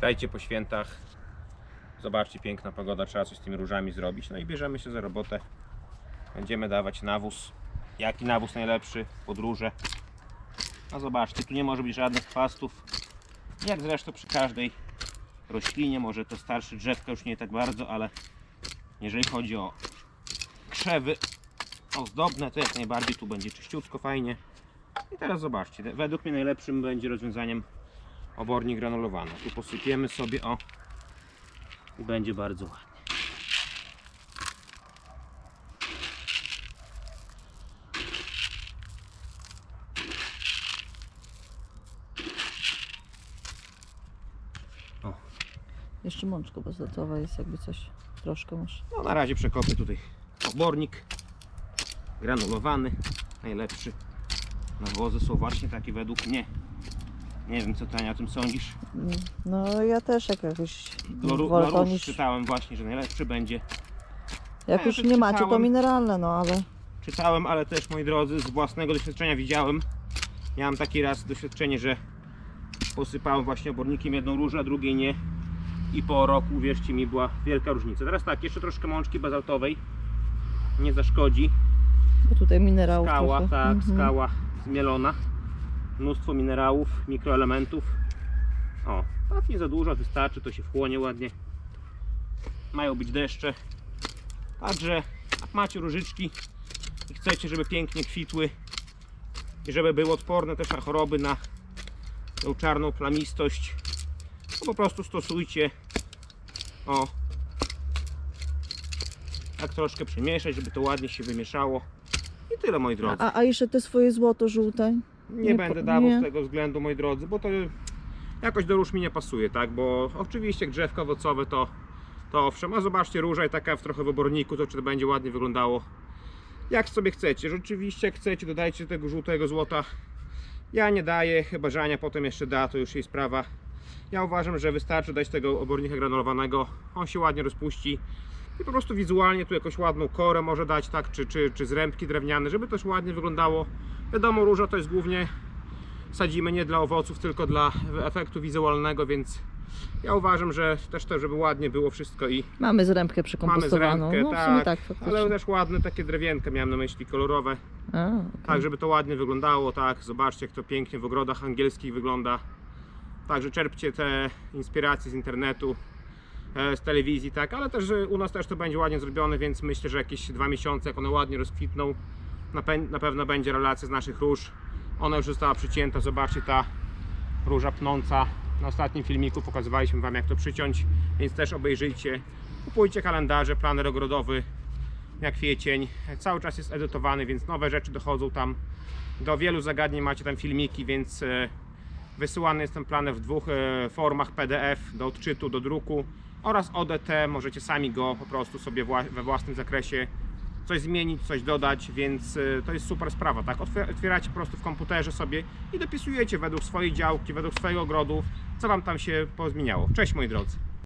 Dajcie po świętach. Zobaczcie, piękna pogoda, trzeba coś z tymi różami zrobić. No i bierzemy się za robotę. Będziemy dawać nawóz. Jaki nawóz najlepszy? Podróże. No zobaczcie, tu nie może być żadnych chwastów. Jak zresztą przy każdej roślinie, może to starsze drzewka już nie tak bardzo, ale jeżeli chodzi o krzewy ozdobne, to jak najbardziej tu będzie czyściutko, fajnie. I teraz zobaczcie, według mnie najlepszym będzie rozwiązaniem obornik granulowany. Tu posypiemy sobie o i będzie bardzo ładnie. Jeszcze mączko bezlatowa jest jakby coś. Troszkę może. No na razie przekopię tutaj obornik granulowany, najlepszy. Nawozy są właśnie takie według mnie. Nie wiem co Tania o tym sądzisz. No ja też jak jakoś wolę róż niż... czytałem właśnie, że najlepszy będzie. Jak Ja już też nie macie, to czytałem. mineralne, no ale Czytałem, ale też moi drodzy, z własnego doświadczenia widziałem. Miałem taki raz doświadczenie, że posypałem właśnie obornikiem jedną różę, a drugiej nie. I po roku, uwierzcie mi, była wielka różnica. Teraz tak, jeszcze troszkę mączki bazaltowej. Nie zaszkodzi. bo tutaj minerałów Skała, trochę. tak, Mhm. skała zmielona. Mnóstwo minerałów, mikroelementów. O, tak nie za dużo, wystarczy, to się wchłonie ładnie. Mają być deszcze. Także jak macie różyczki i chcecie, żeby pięknie kwitły i żeby były odporne też na choroby, na tą czarną plamistość, to po prostu stosujcie. O, tak troszkę przemieszać, żeby to ładnie się wymieszało. I tyle moi drodzy. A, a jeszcze te swoje złoto żółte? Nie, Nie będę dawał nie. z tego względu, moi drodzy, bo to jakoś do róż mi nie pasuje, tak? Bo oczywiście drzewka owocowe to, to owszem, a zobaczcie, róża i taka w trochę w oborniku, to czy to będzie ładnie wyglądało. Jak sobie chcecie, rzeczywiście jak chcecie, dodajcie tego żółtego złota. Ja nie daję, chyba że Ania potem jeszcze da, to już jej sprawa. Ja uważam, że wystarczy dać tego obornika granulowanego, on się ładnie rozpuści i po prostu wizualnie tu jakąś ładną korę może dać, tak, czy, czy, czy zrębki drewniane, żeby też ładnie wyglądało. Wiadomo, róża to jest głównie sadzimy nie dla owoców, tylko dla efektu wizualnego, więc ja uważam, że też to, żeby ładnie było wszystko i Mamy zrębkę mamy przekompostowaną. zrębkę, no w sumie tak, tak faktycznie. ale też ładne takie drewienka miałem na myśli, kolorowe, A, okej. tak żeby to ładnie wyglądało, tak, zobaczcie jak to pięknie w ogrodach angielskich wygląda. Także czerpcie te inspiracje z internetu, z telewizji, tak, ale też u nas też to będzie ładnie zrobione, więc myślę, że jakieś dwa miesiące, jak one ładnie rozkwitną, na, pe- na pewno będzie relacja z naszych róż. Ona już została przycięta, zobaczcie ta róża pnąca. Na ostatnim filmiku pokazywaliśmy Wam jak to przyciąć, więc też obejrzyjcie. Kupujcie kalendarze, planer ogrodowy na kwiecień. Cały czas jest edytowany, więc nowe rzeczy dochodzą tam. Do wielu zagadnień macie tam filmiki, więc e, wysyłany jest ten planer w dwóch e, formach PDF do odczytu, do druku oraz ODT. Możecie sami go po prostu sobie we własnym zakresie coś zmienić, coś dodać, więc y, to jest super sprawa, tak? Otwier- Otwieracie po prostu w komputerze sobie i dopisujecie według swojej działki, według swojego ogrodu, co Wam tam się pozmieniało. Cześć moi drodzy.